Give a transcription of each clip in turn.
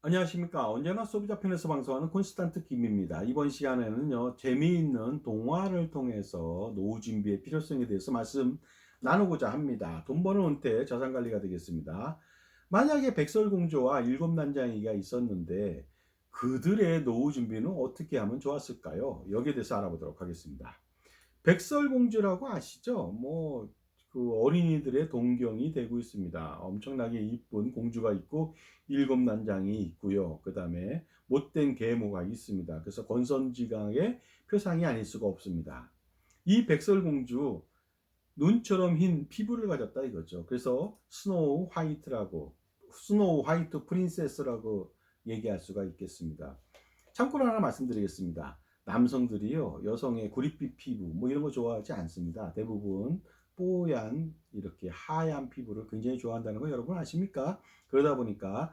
안녕하십니까. 언제나 소비자 편에서 방송하는 콘스탄트 김입니다. 이번 시간에는요, 재미있는 동화를 통해서 노후 준비의 필요성에 대해서 말씀 나누고자 합니다. 돈 버는 은퇴 자산 관리가 되겠습니다. 만약에 백설공주와 일곱 난장이가 있었는데 그들의 노후 준비는 어떻게 하면 좋았을까요? 여기에 대해서 알아보도록 하겠습니다. 백설공주라고 아시죠? 뭐 그 어린이들의 동경이 되고 있습니다. 엄청나게 이쁜 공주가 있고 일곱 난장이 있고요. 그 다음에 못된 계모가 있습니다. 그래서 권선지강의 표상이 아닐 수가 없습니다. 이 백설공주 눈처럼 흰 피부를 가졌다 이거죠. 그래서 스노우 화이트라고 스노우 화이트 프린세스라고 얘기할 수가 있겠습니다. 참고로 하나 말씀드리겠습니다. 남성들이요 여성의 구릿빛 피부 뭐 이런 거 좋아하지 않습니다. 대부분 뽀얀 이렇게 하얀 피부를 굉장히 좋아한다는 거 여러분 아십니까? 그러다 보니까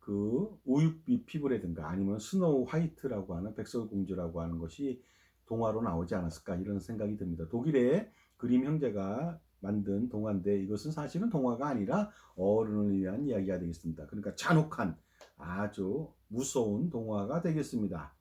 그 우윳빛 피부라든가 아니면 스노우 화이트라고 하는 백설공주라고 하는 것이 동화로 나오지 않았을까 이런 생각이 듭니다. 독일의 그림 형제가 만든 동화인데 이것은 사실은 동화가 아니라 어른을 위한 이야기가 되겠습니다. 그러니까 잔혹한 아주 무서운 동화가 되겠습니다.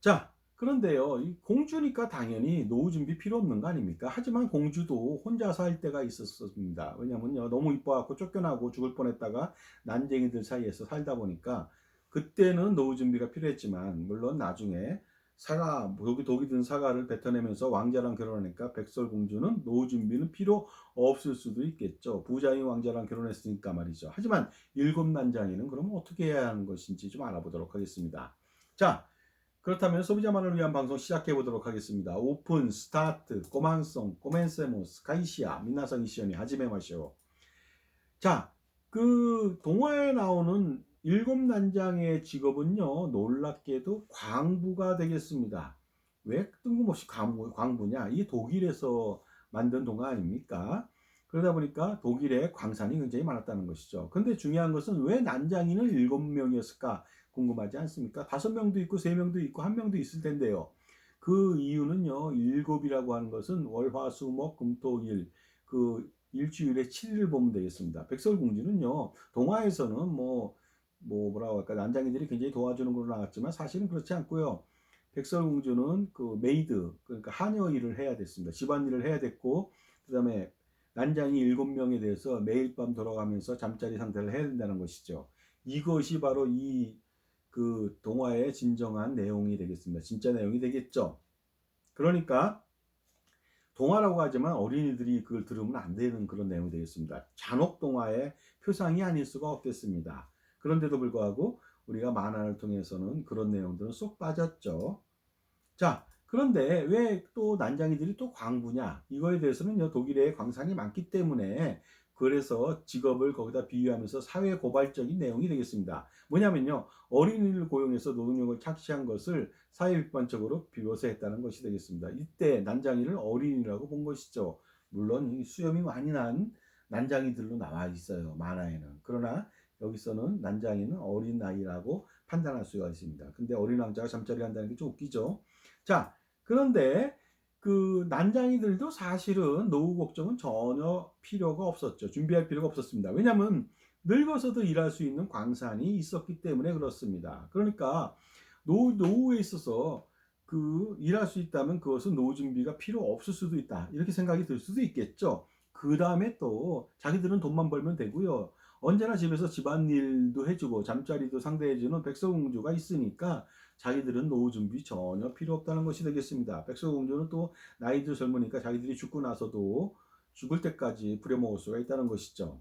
자, 그런데요, 이 공주니까 당연히 노후 준비 필요 없는 거 아닙니까? 하지만 공주도 혼자 살 때가 있었습니다. 왜냐면요, 너무 이뻐갖고 쫓겨나고 죽을 뻔했다가 난쟁이들 사이에서 살다 보니까 그때는 노후 준비가 필요했지만, 물론 나중에 사과, 독이, 독이 든 사과를 뱉어내면서 왕자랑 결혼하니까 백설공주는 노후 준비는 필요 없을 수도 있겠죠. 부자인 왕자랑 결혼했으니까 말이죠. 하지만 일곱 난장이는 그러면 어떻게 해야 하는 것인지 좀 알아보도록 하겠습니다. 자, 그렇다면 소비자만을 위한 방송 시작해 보도록 하겠습니다. 오픈, 스타트, 꼬만송, 꼬멘세모스, 카이시아, 민나성 이시오니, 하지메 마시오. 자, 그 동화에 나오는 일곱 난장의 직업은요, 놀랍게도 광부가 되겠습니다. 왜 뜬금없이 광부, 광부냐? 이 독일에서 만든 동화 아닙니까? 그러다 보니까 독일에 광산이 굉장히 많았다는 것이죠. 근데 중요한 것은 왜 난장이는 일곱 명이었을까? 궁금하지 않습니까? 다섯 명도 있고 세 명도 있고 한 명도 있을 텐데요. 그 이유는요. 일곱이라고 하는 것은 월화수목 금토일 그 일주일에 7일을 보면 되겠습니다. 백설공주는요. 동화에서는 뭐, 뭐 뭐라고 할까 난장이들이 굉장히 도와주는 걸로 나왔지만 사실은 그렇지 않고요. 백설공주는 그 메이드 그러니까 하녀 일을 해야 됐습니다. 집안 일을 해야 됐고 그다음에 난장이 일곱 명에 대해서 매일 밤 돌아가면서 잠자리 상태를 해야 된다는 것이죠. 이것이 바로 이 그 동화의 진정한 내용이 되겠습니다. 진짜 내용이 되겠죠. 그러니까 동화라고 하지만 어린이들이 그걸 들으면 안 되는 그런 내용이 되겠습니다. 잔혹 동화의 표상이 아닐 수가 없겠습니다. 그런데도 불구하고 우리가 만화를 통해서는 그런 내용들은 쏙 빠졌죠. 자, 그런데 왜 또 난장이들이 또 광부냐? 이거에 대해서는 독일에 광산이 많기 때문에 그래서 직업을 거기다 비유하면서 사회 고발적인 내용이 되겠습니다. 뭐냐면요. 어린이를 고용해서 노동력을 착취한 것을 사회 비판적으로 묘사했다는 것이 되겠습니다. 이때 난장이를 어린이라고 본 것이죠. 물론 수염이 많이 난 난장이들로 나와 있어요. 만화에는. 그러나 여기서는 난장이는 어린 나이라고 판단할 수가 있습니다. 근데 어린 왕자가 잠자리 한다는 게 좀 웃기죠. 자, 그런데 그 난장이들도 사실은 노후 걱정은 전혀 필요가 없었죠. 준비할 필요가 없었습니다. 왜냐하면 늙어서도 일할 수 있는 광산이 있었기 때문에 그렇습니다. 그러니까 노후, 노후에 있어서 그 일할 수 있다면 그것은 노후 준비가 필요 없을 수도 있다. 이렇게 생각이 들 수도 있겠죠. 그 다음에 또 자기들은 돈만 벌면 되고요. 언제나 집에서 집안일도 해주고 잠자리도 상대해주는 백설공주가 있으니까 자기들은 노후 준비 전혀 필요 없다는 것이 되겠습니다. 백설공주는 또 나이도 젊으니까 자기들이 죽고 나서도 죽을 때까지 부려먹을 수가 있다는 것이죠.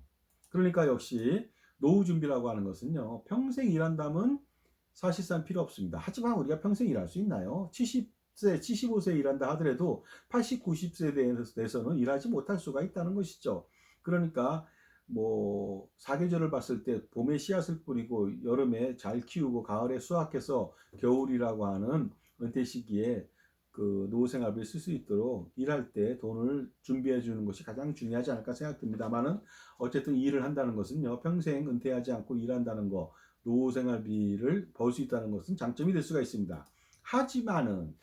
그러니까 역시 노후 준비라고 하는 것은요. 평생 일한다면 사실상 필요 없습니다. 하지만 우리가 평생 일할 수 있나요? 70세, 75세 일한다 하더라도 80, 90세 돼서는 일하지 못할 수가 있다는 것이죠. 그러니까 뭐 사계절을 봤을 때 봄에 씨앗을 뿌리고 여름에 잘 키우고 가을에 수확해서 겨울이라고 하는 은퇴 시기에 그 노후 생활비를 쓸 수 있도록 일할 때 돈을 준비해 주는 것이 가장 중요하지 않을까 생각됩니다만은 어쨌든 일을 한다는 것은요 평생 은퇴하지 않고 일한다는 거 노후 생활비를 벌 수 있다는 것은 장점이 될 수가 있습니다. 하지만은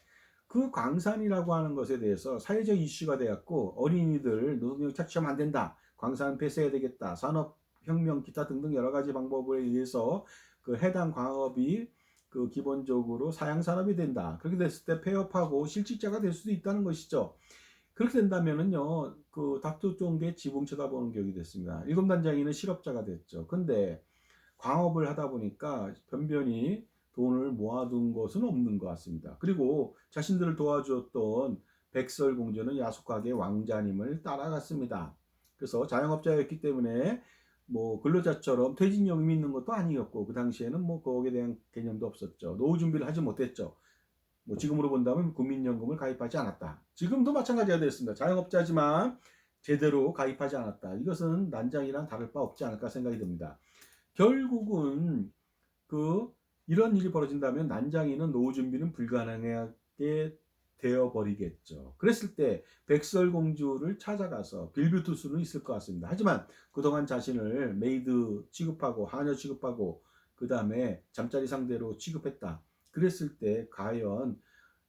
그 광산이라고 하는 것에 대해서 사회적 이슈가 되었고 어린이들 노동력 착취하면 안 된다. 광산 폐쇄해야 되겠다. 산업 혁명 기타 등등 여러 가지 방법에 의해서 그 해당 광업이 그 기본적으로 사양 산업이 된다. 그렇게 됐을 때 폐업하고 실직자가 될 수도 있다는 것이죠. 그렇게 된다면은요, 그 닥터 쪽에 지붕 쳐다보는 격이 됐습니다. 일곱 단장이는 실업자가 됐죠. 근데 광업을 하다 보니까 변변히 돈을 모아둔 것은 없는 것 같습니다. 그리고 자신들을 도와주었던 백설공주는 야속하게 왕자님을 따라갔습니다. 그래서 자영업자였기 때문에 뭐 근로자처럼 퇴직연금이 있는 것도 아니었고 그 당시에는 뭐 거기에 대한 개념도 없었죠. 노후 준비를 하지 못했죠. 뭐 지금으로 본다면 국민연금을 가입하지 않았다. 지금도 마찬가지가 됐습니다. 자영업자지만 제대로 가입하지 않았다. 이것은 난장이랑 다를 바 없지 않을까 생각이 듭니다. 결국은 그 이런 일이 벌어진다면 난장이는 노후 준비는 불가능하게 되어 버리겠죠. 그랬을 때 백설공주를 찾아가서 빌뷰투 수는 있을 것 같습니다. 하지만 그동안 자신을 메이드 취급하고 하녀 취급하고 그 다음에 잠자리 상대로 취급했다. 그랬을 때 과연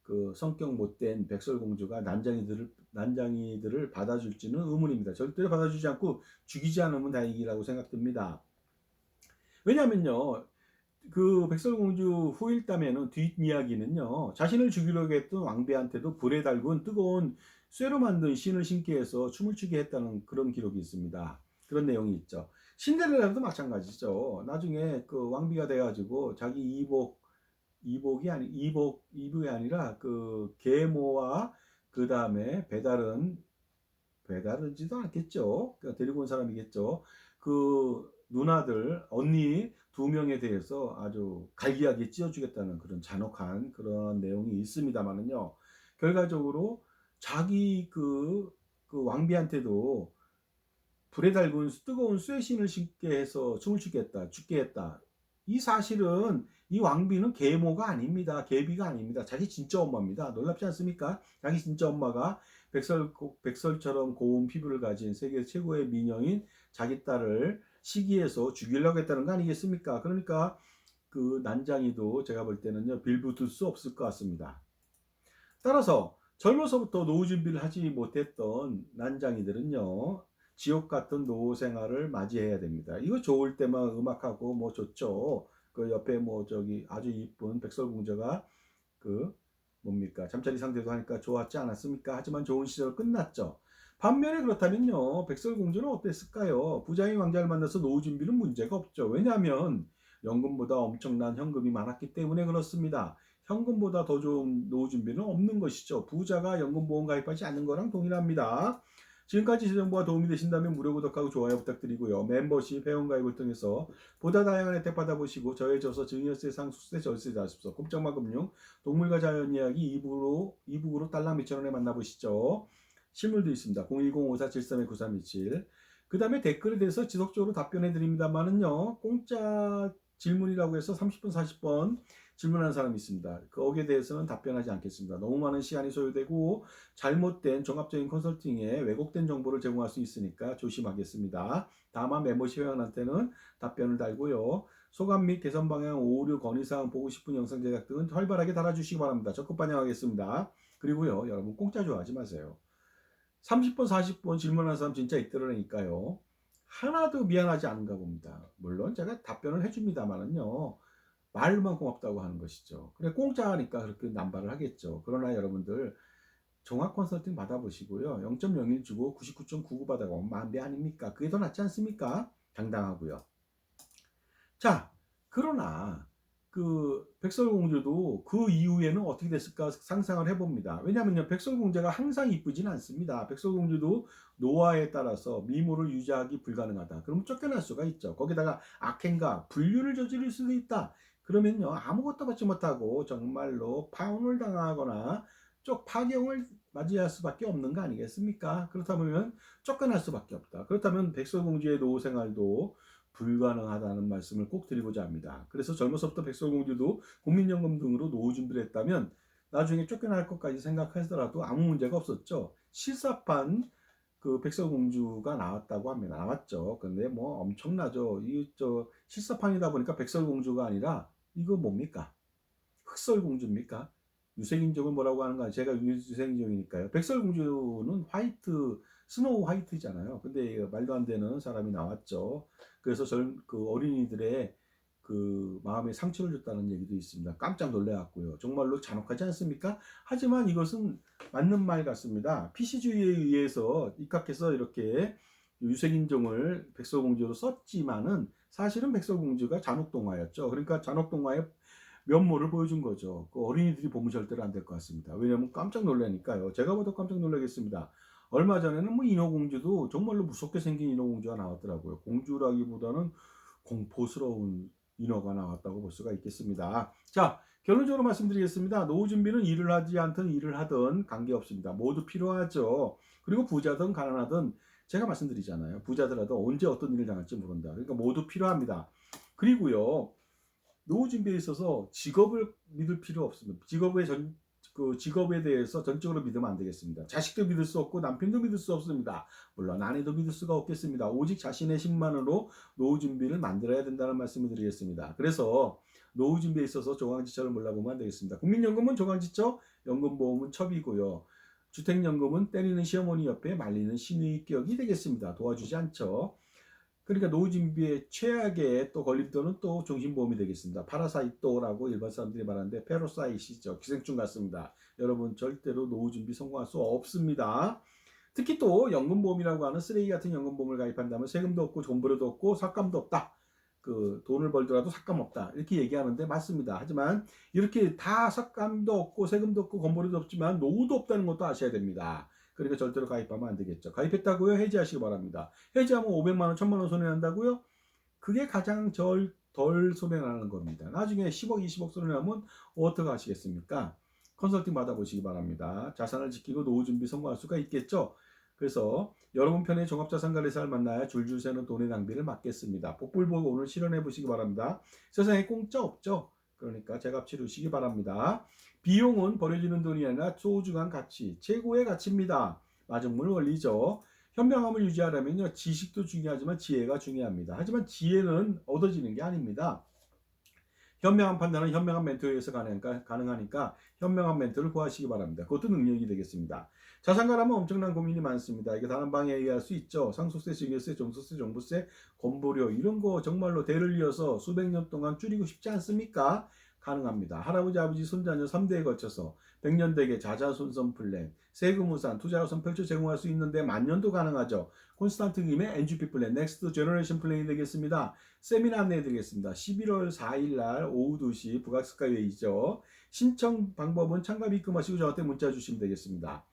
그 성격 못된 백설공주가 난장이들을 난장이들을 받아줄지는 의문입니다. 절대로 받아주지 않고 죽이지 않으면 다행이라고 생각됩니다. 왜냐면요. 그 백설공주 후일담에는 뒷이야기는요. 자신을 죽이려고 했던 왕비한테도 불에 달군 뜨거운 쇠로 만든 신을 신게 해서 춤을 추게 했다는 그런 기록이 있습니다. 그런 내용이 있죠. 신데렐라도 마찬가지죠. 나중에 그 왕비가 돼가지고 자기 이복 이복이 아니 이복 이복이 아니라 그 계모와 그 다음에 배달은 배달은지도 않겠죠. 그러니까 데리고 온 사람이겠죠. 그 누나들 언니 두 명에 대해서 아주 갈기하게 찢어주겠다는 그런 잔혹한 그런 내용이 있습니다만은요. 결과적으로 자기 그, 그 왕비한테도 불에 달군 뜨거운 쇠신을 신게 해서 춤을 추게 했다, 죽게 했다. 이 사실은 이 왕비는 계모가 아닙니다. 계비가 아닙니다. 자기 진짜 엄마입니다. 놀랍지 않습니까? 자기 진짜 엄마가 백설, 백설처럼 고운 피부를 가진 세계 최고의 미녀인 자기 딸을 시기에서 죽이려고 했다는 거 아니겠습니까? 그러니까 그 난장이도 제가 볼 때는요, 빌붙을 수 없을 것 같습니다. 따라서 젊어서부터 노후 준비를 하지 못했던 난장이들은요, 지옥 같은 노후 생활을 맞이해야 됩니다. 이거 좋을 때만 음악하고 뭐 좋죠. 그 옆에 뭐 저기 아주 이쁜 백설공주가 그 뭡니까 잠자리 상대도 하니까 좋았지 않았습니까? 하지만 좋은 시절 끝났죠. 반면에 그렇다면요 백설공주는 어땠을까요? 부자인 왕자를 만나서 노후 준비는 문제가 없죠. 왜냐하면 연금보다 엄청난 현금이 많았기 때문에 그렇습니다. 현금보다 더 좋은 노후 준비는 없는 것이죠. 부자가 연금보험 가입하지 않는 거랑 동일합니다. 지금까지 제 정보가 도움이 되신다면 무료 구독하고 좋아요 부탁드리고요. 멤버십, 회원가입을 통해서 보다 다양한 혜택 받아보시고 저의 저서 증여세, 상속세, 절세, 자습서, 꼼짝마 금융, 동물과 자연 이야기 2부로, 2부로 딸랑 미천 원에 만나보시죠. 실물도 있습니다. 010-5473-9327. 그 다음에 댓글에 대해서 지속적으로 답변해 드립니다만은요. 공짜 질문이라고 해서 30분, 40번 질문하는 사람이 있습니다. 거기에 대해서는 답변하지 않겠습니다. 너무 많은 시간이 소요되고 잘못된 종합적인 컨설팅에 왜곡된 정보를 제공할 수 있으니까 조심하겠습니다. 다만 멤버십 회원한테는 답변을 달고요. 소감 및 개선 방향, 오류, 건의사항, 보고 싶은 영상 제작 등은 활발하게 달아주시기 바랍니다. 적극 반영하겠습니다. 그리고요, 여러분 공짜 좋아하지 마세요. 30분, 40분 질문하는 사람 진짜 있더라니까요. 하나도 미안하지 않은가 봅니다. 물론 제가 답변을 해줍니다만은요. 말만 고맙다고 하는 것이죠. 그래 공짜니까 그렇게 남발을 하겠죠. 그러나 여러분들 종합 컨설팅 받아보시고요. 0.01 주고 99.99 받아가면 만배 아닙니까? 그게 더 낫지 않습니까? 당당하고요. 자, 그러나 그 백설공주도 그 이후에는 어떻게 됐을까 상상을 해봅니다. 왜냐하면요, 백설공주가 항상 이쁘진 않습니다. 백설공주도 노화에 따라서 미모를 유지하기 불가능하다. 그러면 쫓겨날 수가 있죠. 거기다가 악행과 불륜을 저지를 수도 있다. 그러면요 아무것도 받지 못하고 정말로 파혼을 당하거나 쪽 파경을 맞이할 수밖에 없는 거 아니겠습니까? 그렇다면 쫓겨날 수밖에 없다. 그렇다면 백설공주의 노후 생활도 불가능하다는 말씀을 꼭 드리고자 합니다. 그래서 젊어서부터 백설공주도 국민연금 등으로 노후 준비를 했다면 나중에 쫓겨날 것까지 생각하더라도 아무 문제가 없었죠. 실사판 그 백설공주가 나왔다고 합니다. 나왔죠. 근데 뭐 엄청나죠. 이 저 실사판이다 보니까 백설공주가 아니라 이거 뭡니까? 흑설공주입니까? 유색인종을 뭐라고 하는가? 제가 유색인종이니까요. 백설공주는 화이트 스노우 화이트잖아요. 근데 말도 안 되는 사람이 나왔죠. 그래서 절, 그 어린이들의 그 마음에 상처를 줬다는 얘기도 있습니다. 깜짝 놀래왔고요. 정말로 잔혹하지 않습니까? 하지만 이것은 맞는 말 같습니다. PC주의에 의해서 입각해서 이렇게 유색인종을 백설공주로 썼지만은 사실은 백설공주가 잔혹동화였죠. 그러니까 잔혹동화의 면모를 보여준 거죠. 그 어린이들이 보면 절대로 안 될 것 같습니다. 왜냐하면 깜짝 놀라니까요. 제가 봐도 깜짝 놀라겠습니다. 얼마 전에는 뭐 인어공주도 정말로 무섭게 생긴 인어공주가 나왔더라고요. 공주라기보다는 공포스러운 인어가 나왔다고 볼 수가 있겠습니다. 자, 결론적으로 말씀드리겠습니다. 노후 준비는 일을 하지 않든 일을 하든 관계없습니다. 모두 필요하죠. 그리고 부자든 가난하든 제가 말씀드리잖아요. 부자더라도 언제 어떤 일을 당할지 모른다. 그러니까 모두 필요합니다. 그리고요. 노후 준비에 있어서 직업을 믿을 필요 없습니다. 직업의 전, 그 직업에 대해서 전적으로 믿으면 안 되겠습니다. 자식도 믿을 수 없고 남편도 믿을 수 없습니다. 물론 아내도 믿을 수가 없겠습니다. 오직 자신의 힘만으로 노후 준비를 만들어야 된다는 말씀을 드리겠습니다. 그래서 노후 준비에 있어서 조강지처를 몰라보면 안 되겠습니다. 국민연금은 조강지처, 연금보험은 첩이고요. 주택연금은 때리는 시어머니 옆에 말리는 신의격이 되겠습니다. 도와주지 않죠. 그러니까 노후 준비의 최악의 또 걸림돌은 또 종신보험이 되겠습니다. 파라사이토라고 일반 사람들이 말하는데 페로사이시죠. 기생충 같습니다. 여러분 절대로 노후 준비 성공할 수 없습니다. 특히 또 연금보험이라고 하는 쓰레기 같은 연금보험을 가입한다면 세금도 없고 정보료도 없고 삭감도 없다. 그 돈을 벌더라도 삭감 없다 이렇게 얘기하는데 맞습니다. 하지만 이렇게 다 삭감도 없고 세금도 없고 건보료도 없지만 노후도 없다는 것도 아셔야 됩니다. 그러니까 절대로 가입하면 안 되겠죠. 가입했다고요? 해지하시기 바랍니다. 해지하면 500만 원, 1000만 원 손해 난다고요? 그게 가장 절, 덜 손해 나는 겁니다. 나중에 10억, 20억 손해 나면 어떻게 하시겠습니까? 컨설팅 받아보시기 바랍니다. 자산을 지키고 노후 준비 성공할 수가 있겠죠. 그래서 여러분 편의 종합자산관리사를 만나야 줄줄 새는 돈의 낭비를 막겠습니다. 복불복 오늘 실현해 보시기 바랍니다. 세상에 공짜 없죠. 그러니까 제값 치르시기 바랍니다. 비용은 버려지는 돈이 아니라 소중한 가치, 최고의 가치입니다. 마중물 원리죠. 현명함을 유지하려면요, 지식도 중요하지만 지혜가 중요합니다. 하지만 지혜는 얻어지는 게 아닙니다. 현명한 판단은 현명한 멘토에 의해서 가능하니까, 가능하니까 현명한 멘토를 구하시기 바랍니다. 그것도 능력이 되겠습니다. 자산가라면 엄청난 고민이 많습니다. 이게 다른 방에 의할 수 있죠. 상속세, 증여세, 종소세, 종부세, 건보료 이런 거 정말로 대를 이어서 수백 년 동안 줄이고 싶지 않습니까? 가능합니다. 할아버지, 아버지, 손자녀 3대에 거쳐서 100년 대계 자자손선 플랜, 세금 우산, 투자 우선 펼쳐 제공할 수 있는데 만년도 가능하죠. 콘스탄트님의 NGP 플랜, 넥스트 제너레이션 플랜이 되겠습니다. 세미나 안내해 드리겠습니다. 11월 4일 날 오후 2시 북악스카이웨이죠. 신청 방법은 참가 입금하시고 저한테 문자 주시면 되겠습니다.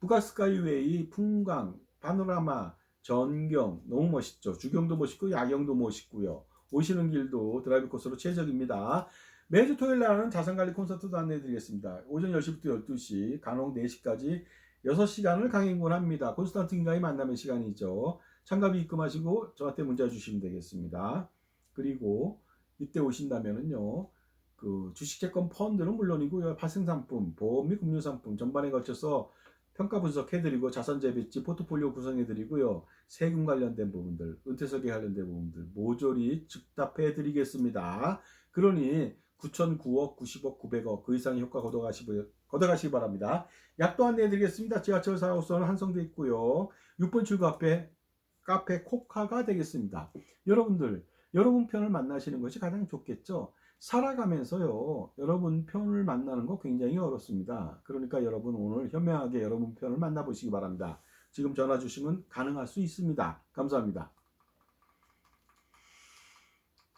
북악스카이웨이 풍광, 파노라마, 전경 너무 멋있죠. 주경도 멋있고 야경도 멋있고요. 오시는 길도 드라이브 코스로 최적입니다. 매주 토요일 날은 자산관리 콘서트도 안내해드리겠습니다. 오전 10시부터 12시, 간혹 4시까지 6시간을 강행군합니다. 콘스탄틴과의 만남의 시간이죠. 참가비 입금하시고 저한테 문자 주시면 되겠습니다. 그리고 이때 오신다면은요, 그 주식채권 펀드는 물론이고요, 파생상품, 보험 및 금융상품 전반에 걸쳐서 평가 분석해드리고 자산 재배치, 포트폴리오 구성해드리고요, 세금 관련된 부분들, 은퇴설계 관련된 부분들 모조리 즉답해드리겠습니다. 그러니 9,009억, 90억, 900억 그 이상의 효과 걷어가시기, 바랍니다. 약도 안내해드리겠습니다. 지하철 4호선 한성대 있고요. 6번 출구 앞에 카페 코카가 되겠습니다. 여러분들, 여러분 편을 만나시는 것이 가장 좋겠죠. 살아가면서요, 여러분 편을 만나는 거 굉장히 어렵습니다. 그러니까 여러분 오늘 현명하게 여러분 편을 만나보시기 바랍니다. 지금 전화 주시면 가능할 수 있습니다. 감사합니다.